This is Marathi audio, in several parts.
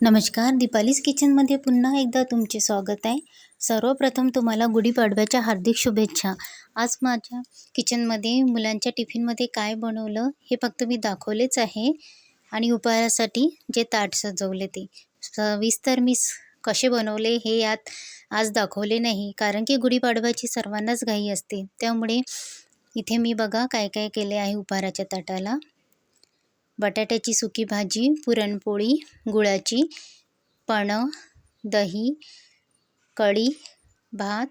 नमस्कार दीपालीज किचनमध्ये पुन्हा एकदा तुमचे स्वागत आहे. सर्वप्रथम तुम्हाला गुढीपाडव्याच्या हार्दिक शुभेच्छा. आज माझ्या किचनमध्ये मुलांच्या टिफिनमध्ये काय बनवलं हे फक्त मी दाखवलेच आहे आणि उपहारासाठी जे ताट सजवले ते. सविस्तर मी कसे बनवले हे यात आज दाखवले नाही कारण की गुढीपाडव्याची सर्वांनाच घाई असते. त्यामुळे इथे मी बघा काय काय केले आहे उपहाराच्या ताटाला. बटाट्याची सुकी भाजी पुरणपोळी गुळाची पणं दही कढी भात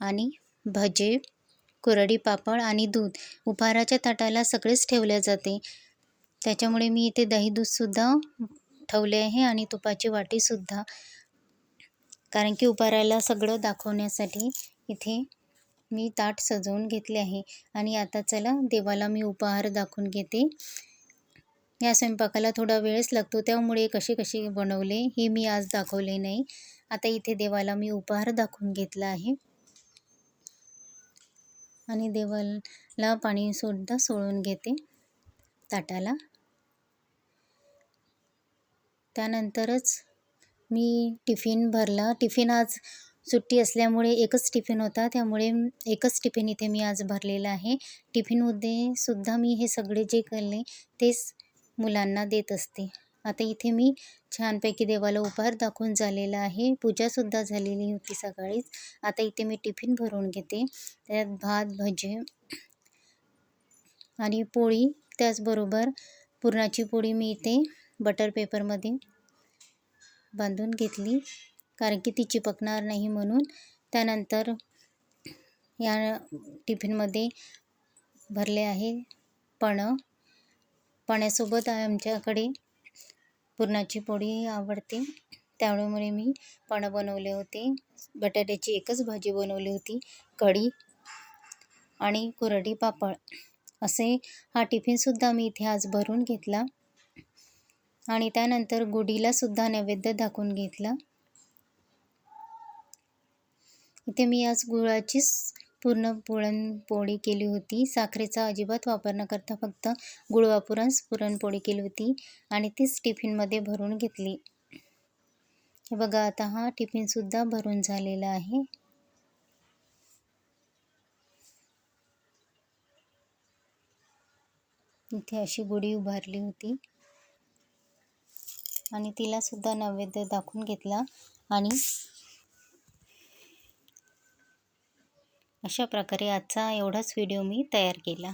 आणि भजे कुरडी पापड आणि दूध. उपहाराच्या ताटाला सगळेच ठेवले जाते. त्याच्यामुळे मी इथे दही दूधसुद्धा ठेवले आहे आणि तुपाची वाटीसुद्धा कारण की उपहाराला सगळं दाखवण्यासाठी इथे मी ताट सजवून घेतले आहे. आणि आता चला देवाला मी उपहार दाखवून घेते. या स्वयंपाकाला थोडा वेळच लागतो. त्यामुळे कसे कसे बनवले हे मी आज दाखवले नाही. आता इथे देवाला मी उपहार दाखवून घेतला आहे. आणि देवाला पाणीसुद्धा सोडून घेते ताटाला. त्यानंतरच मी टिफिन भरला. टिफिन आज सुट्टी असल्यामुळे एकच टिफिन होता. त्यामुळे एकच टिफिन इथे मी आज भरलेला आहे. टिफिनमध्ये सुद्धा मी हे सगळे जे केले तेच मुलांना देत असते. आता इथे मी छानपैकी देवाला उपहार दाखवून झालेला आहे. पूजासुद्धा झालेली होती सकाळीच. आता इथे मी टिफिन भरून घेते. त्यात भात भजे आणि पोळी. त्याचबरोबर पुरणाची पोळी मी इथे बटर पेपरमध्ये बांधून घेतली. कारण की ती चिपकणार नाही म्हणून. त्यानंतर या टिफिनमध्ये भरले आहे पणं. पाण्यासोबत आमच्याकडे पुरणाची पोळी आवडते. त्यामुळे मी पण बनवले होते. बटाट्याची एकच भाजी बनवली होती. कढी आणि कुरडी पापड. असे हा टिफिनसुद्धा मी इथे आज भरून घेतला. आणि त्यानंतर गुढीलासुद्धा नैवेद्य दाखवून घेतला. इथे मी आज गुळाचीच पूर्ण पुरणपोळी केली होती. साखरेचा अजिबात वापर न करता फक्त गुळ वापरूनच पुरणपोळी केली होती आणि तीच टिफिनमध्ये भरून घेतली. हे बघा आता हा टिफिनसुद्धा भरून झालेला आहे. इथे अशी गुढी उभारली होती आणि तिलासुद्धा नैवेद्य दाखवून घेतला आणि अशा प्रकारे आजचा एवढाच व्हिडिओ मी तयार केला.